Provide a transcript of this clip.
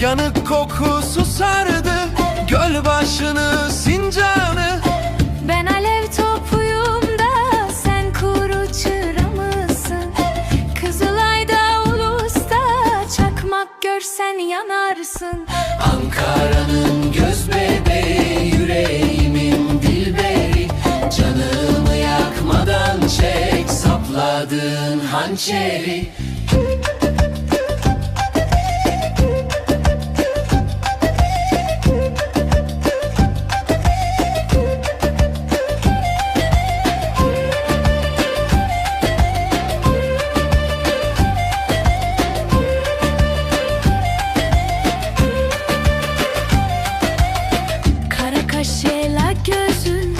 Yanık kokusu sardı. Göl başını sincanı. Ben alev topuyum da Sen kuru çıra mısın Kızılay'da ulusta Çakmak görsen yanarsın. Ankara'nın göz bebeği Yüreğimin dilberi. Canımı yakmadan çek Sapladığın hançeri. Neşela gözün